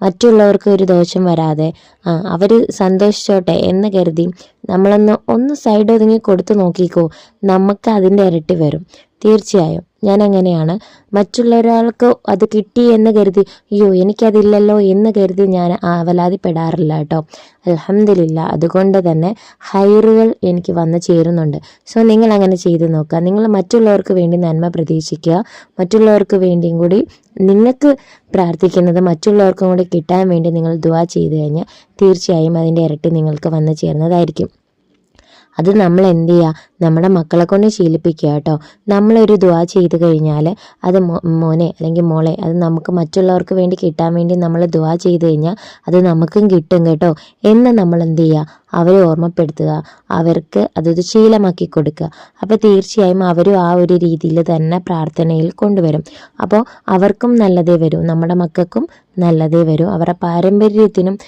മറ്റുള്ളവർക്ക് ഒരു ദോഷം വരാതെ. ആ അവർ സന്തോഷിച്ചോട്ടെ എന്ന് കരുതി നമ്മളൊന്ന് ഒന്ന് സൈഡ് ഒതുങ്ങി കൊടുത്തു നോക്കിക്കോ. നമുക്ക് അതിന്റെ ഇരട്ടി വരും. തീർച്ചയായും. ഞാൻ അങ്ങനെയാണ് മറ്റുള്ളൊരാൾക്ക് അത് കിട്ടി എന്ന് കരുതി അയ്യോ എനിക്കതില്ലല്ലോ എന്ന് കരുതി ഞാൻ അവലാതിപ്പെടാറില്ല കേട്ടോ. അലഹമില്ല അതുകൊണ്ട് തന്നെ ഹൈറുകൾ എനിക്ക് വന്ന് ചേരുന്നുണ്ട്. സോ നിങ്ങൾ അങ്ങനെ ചെയ്തു നോക്കുക. നിങ്ങൾ മറ്റുള്ളവർക്ക് വേണ്ടി നന്മ പ്രതീക്ഷിക്കുക. മറ്റുള്ളവർക്ക് വേണ്ടിയും കൂടി നിങ്ങൾക്ക് പ്രാർത്ഥിക്കുന്നത് മറ്റുള്ളവർക്കും കൂടി കിട്ടാൻ വേണ്ടി നിങ്ങൾ ദുവാ ചെയ്തു കഴിഞ്ഞാൽ തീർച്ചയായും അതിന്റെ ഇരട്ടി നിങ്ങൾക്ക് വന്ന് ചേർന്നതായിരിക്കും അത് നമ്മൾ എന്ത് ചെയ്യുക നമ്മുടെ മക്കളെ കൊണ്ട് ശീലിപ്പിക്കുക കേട്ടോ. നമ്മളൊരു ദ ചെയ്ത് കഴിഞ്ഞാൽ അത് മോനെ അല്ലെങ്കിൽ മോളെ അത് നമുക്ക് മറ്റുള്ളവർക്ക് വേണ്ടി കിട്ടാൻ വേണ്ടി നമ്മൾ ദ ചെയ്ത് കഴിഞ്ഞാൽ അത് നമുക്കും കിട്ടും കേട്ടോ. എന്ന് നമ്മൾ എന്ത് ചെയ്യുക അവരെ ഓർമ്മപ്പെടുത്തുക. അവർക്ക് അതൊരു ശീലമാക്കി കൊടുക്കുക. അപ്പോൾ തീർച്ചയായും അവരും ആ ഒരു രീതിയിൽ തന്നെ പ്രാർത്ഥനയിൽ കൊണ്ടുവരും. അപ്പോൾ അവർക്കും നല്ലതേ വരൂ. നമ്മുടെ മക്കൾക്കും നല്ലതേ വരൂ. അവരുടെ പാരമ്പര്യത്തിനും